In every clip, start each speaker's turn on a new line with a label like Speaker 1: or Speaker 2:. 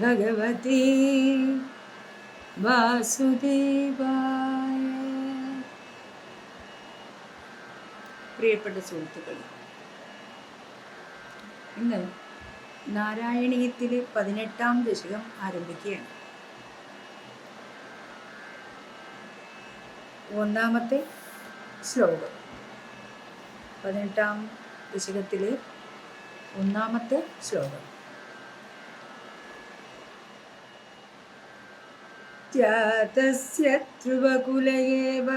Speaker 1: ഭഗവതി വാസുദേവായ പ്രിയപ്പെട്ട സുഹൃത്തുക്കൾ ഇന്ന് നാരായണീയത്തിലെ പതിനെട്ടാം ദശകം ആരംഭിക്കുകയാണ്. ഒന്നാമത്തെ ശ്ലോകം. പതിനെട്ടാം ദശകത്തിലെ ഒന്നാമത്തെ ശ്ലോകം. जातस्य ध्रुवकुल एव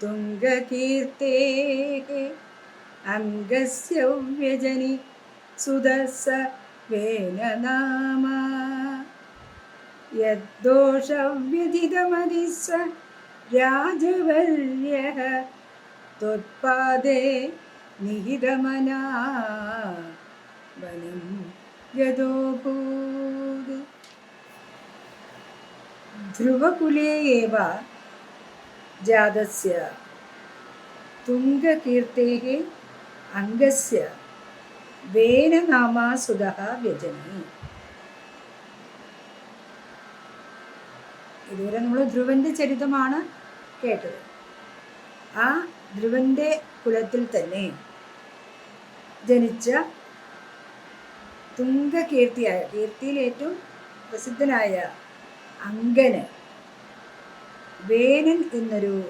Speaker 1: तुङ्गकीर्तेः अङ्गस्य व्यजनि सुदस वेन नाम यद्दोषव्यथितमदि स राजवर्यः त्वत्पादे निहितमना वनं यदोभूत् ധ്രുവകുലേ ഏവ ജാതസ്യ. തുംഗകീർത്തേः അംഗസ്യ. വേനനാമാസുത വ്യജനി. ഇതുവരെ നമ്മൾ ധ്രുവന്റെ ചരിതമാണ് കേട്ടത്. ആ ധ്രുവന്റെ കുലത്തിൽ തന്നെ ജനിച്ച തുംഗകീർത്തിയായ കീർത്തിയിൽ ഏറ്റവും പ്രസിദ്ധനായ അങ്കന്. വേനൻ എന്നൊരു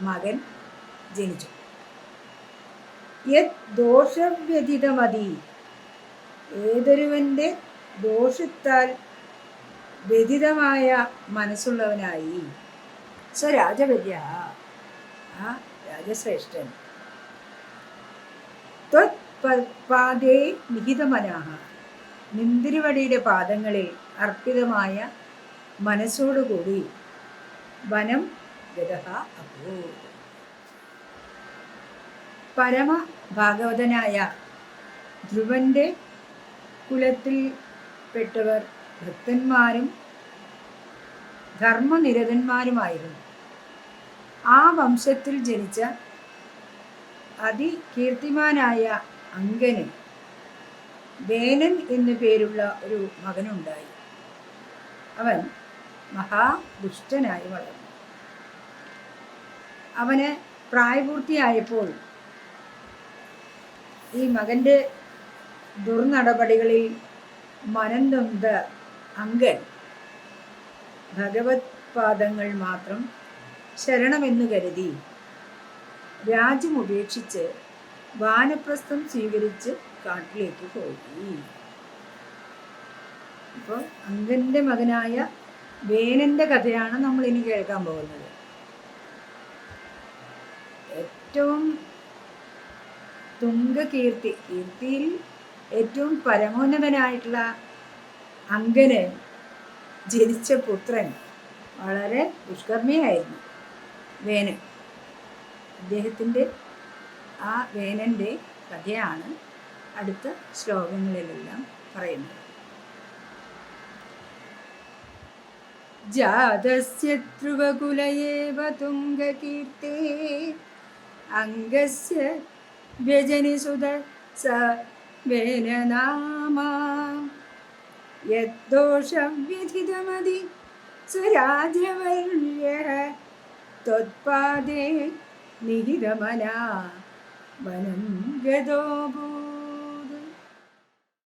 Speaker 1: മകൻ ജനിച്ചു. യത് ദോഷവ്യതിതമതി. ഏതൊരുവന്റെ ദോഷത്താൽ വ്യതിതമായ മനസ്സുള്ളവനായി. സ രാജവര്യ ആ രാജശ്രേഷ്ഠൻ. ത്വത് പാതേ നിഹിതമനാഹ. നിന്തിരിവടിയുടെ പാദങ്ങളിൽ അർപ്പിതമായ മനസ്സോടുകൂടി വനം ഗതഹ അഭൂ. പരമ ഭാഗവതനായ ധ്രുവന്റെ കുലത്തിൽ പെട്ടവർ ഭക്തന്മാരും ധർമ്മനിരതന്മാരുമായിരുന്നു. ആ വംശത്തിൽ ജനിച്ച അതികീർത്തിമാനായ അങ്കന് വേനൻ എന്നു പേരുള്ള ഒരു മകനുണ്ടായി. അവൻ മഹാദുഷ്ടനായി വളർന്നു. അവന് പ്രായപൂർത്തിയായപ്പോൾ ഈ മകന്റെ ദുർനടപടികളിൽ മനംതൊന്ത അങ്കൻ ഭഗവത് പാദങ്ങൾ മാത്രം ശരണമെന്ന് കരുതി രാജ്യം ഉപേക്ഷിച്ച് വാനപ്രസ്ഥം സ്വീകരിച്ച് കാട്ടിലേക്ക് പോയി. അപ്പോൾ അങ്കന്റെ മകനായ വേനന്റെ കഥയാണ് നമ്മൾ ഇനി കേൾക്കാൻ പോകുന്നത്. ഏറ്റവും തുങ്കകീർത്തി കീർത്തിയിൽ ഏറ്റവും പരമോന്നതനായിട്ടുള്ള അങ്കന് ജനിച്ച പുത്രൻ വളരെ ദുഷ്കർമ്മിയായിരുന്നു വേനൻ. അദ്ദേഹത്തിന്റെ ആ വേനന്റെ കഥയാണ് അടുത്ത ശ്ലോകങ്ങളിലെല്ലാം പറയുന്നത്. ജാതസ്യ ധ്രുവകുല ഏവ തുംഗകീർത്തേ അംഗസ്യ വ്യജനി സുത സ വേനനാമ യദ്ദോഷവ്യഥിതമതി സ്വരാജവർയഃ ത്വത്പാദേ നിഹിതമനാ വനം ഗതോഭൂ